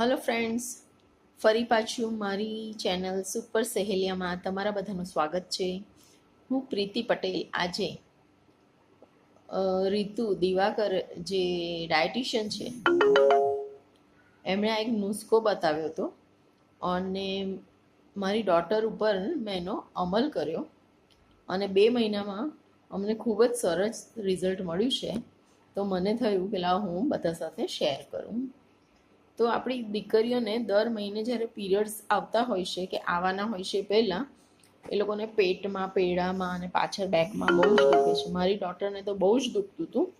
Hello friends ફરી પાછું મારી ચેનલ સુપર સહેલિયામાં તમારા બધાનું સ્વાગત છે. હું પ્રીતિ પટેલ. આજે રીતુ દિવાકર જે ડાયટિશિયન છે, એમણે આ એક નુસ્ખો બતાવ્યો હતો અને મારી ડોટર ઉપર મેં એનો અમલ કર્યો અને બે મહિનામાં અમને ખૂબ જ સરસ રિઝલ્ટ મળ્યું છે. તો મને થયું કે લાવ હું બધા સાથે શેર કરું. તો આપણી દીકરીઓને દર મહિને જ્યારે પીરિયડ્સ આવતા હોય છે કે આવવાના હોય છે પહેલાં એ લોકોને પેટમાં પેડામાં અને પાછળ બેકમાં બહુ જ દુખે છે. મારી ડોટરને તો બહુ જ દુખતું હતું.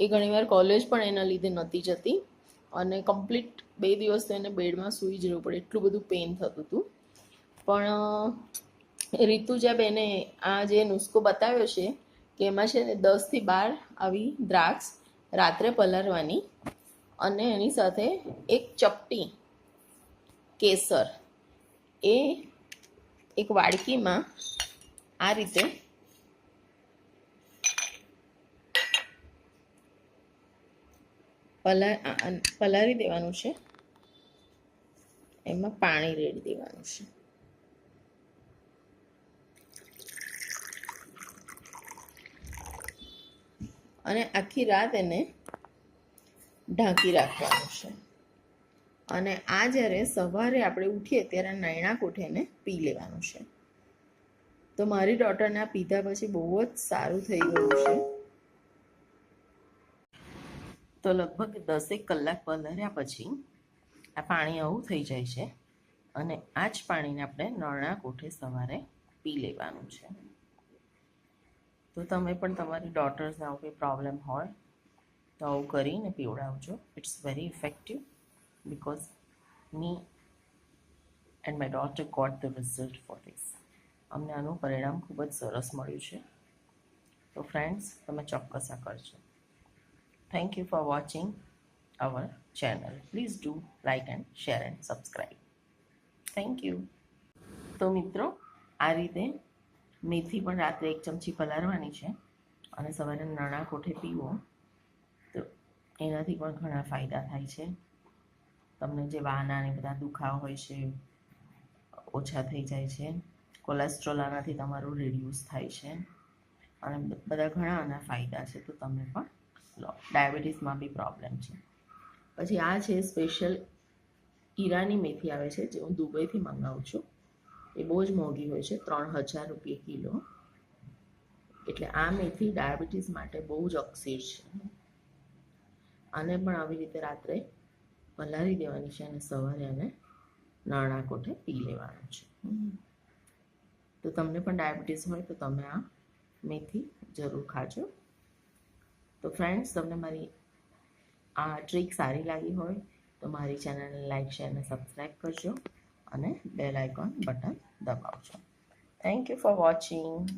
એ ઘણીવાર કોલેજ પણ એના લીધે નહોતી જતી અને કમ્પ્લીટ બે દિવસ તો એને બેડમાં સૂઈ જ રહેવું પડે. એટલું બધું પેઇન થતું હતું. પણ અ, રીતુજા બેને આ જે નુસ્ખો બતાવ્યો છે કે એમાં છે ને દસથી બાર આવી દ્રાક્ષ રાત્રે પલાળવાની અને એની સાથે એક ચપટી કેસર. એ એક વાડકીમાં આ રીતે પલા પલાળી દેવાનું છે. એમાં પાણી રેડી દેવાનું છે. અને આખી રાત એને ઢાંકી રાખવાનું છે. અને આ જ્યારે સવારે આપણે ઉઠીએ ત્યારે નૈણાક ઉઠીને પી લેવાનું છે. તો મારી ડોટરને આ પીધા પછી બહુ જ સારું થઈ ગયું છે. તો લગભગ દસેક કલાક પંદર્યા પછી આ પાણી આવું થઈ જાય છે અને આ જ પાણીને આપણે નરણા કોઠે સવારે પી લેવાનું છે. તો તમે પણ તમારી ડોટર્સને આવું કંઈ પ્રોબ્લેમ હોય તો આવું કરીને પીવડાવજો. It's very effective because me and my daughter got the result for this અમને આનું પરિણામ ખૂબ જ સરસ મળ્યું છે. તો ફ્રેન્ડ્સ તમે ચોક્કસ આ કરજો. Thank you for watching our channel please do like and share and subscribe thank you તો મિત્રો, આ રીતે મેથી પણ રાત્રે એક ચમચી પલાળવાની છે અને સવારે નાણાં કોઠે પીવો એનાથી પણ ઘણા ફાયદા થાય છે. તમને જે વાના ને બધા દુખાવા હોય છે, ઓછા થઈ જાય છે. કોલેસ્ટ્રોલ આનાથી તમારું રિડ્યુસ થાય છે. અને બધા ઘણા આના ફાયદા છે, તો તમે પણ લો. ડાયાબિટીસમાં બી પ્રોબ્લેમ છે. પછી આ છે સ્પેશિયલ ઈરાની મેથી આવે છે, જે હું દુબઈથી મંગાવું છું. એ બહુ જ મોંઘી હોય છે, ત્રણ હજાર રૂપિયા કિલો. એટલે આ મેથી ડાયાબિટીસ માટે બહુ જ અક્ષીર છે. આને પણ આવી રીતે રાત્રે પલાળી દેવાની છે અને સવારે એને નાણાં કોઠે પી લેવાનું છે. તો તમને પણ ડાયાબિટીસ હોય તો તમે આ મેથી જરૂર ખાજો. તો ફ્રેન્ડ્સ તમને મારી આ ટ્રીક સારી લાગી હોય તો મારી ચેનલને લાઈક શેર અને સબસ્ક્રાઈબ કરજો અને bell icon button દબાવજો. Thank you for watching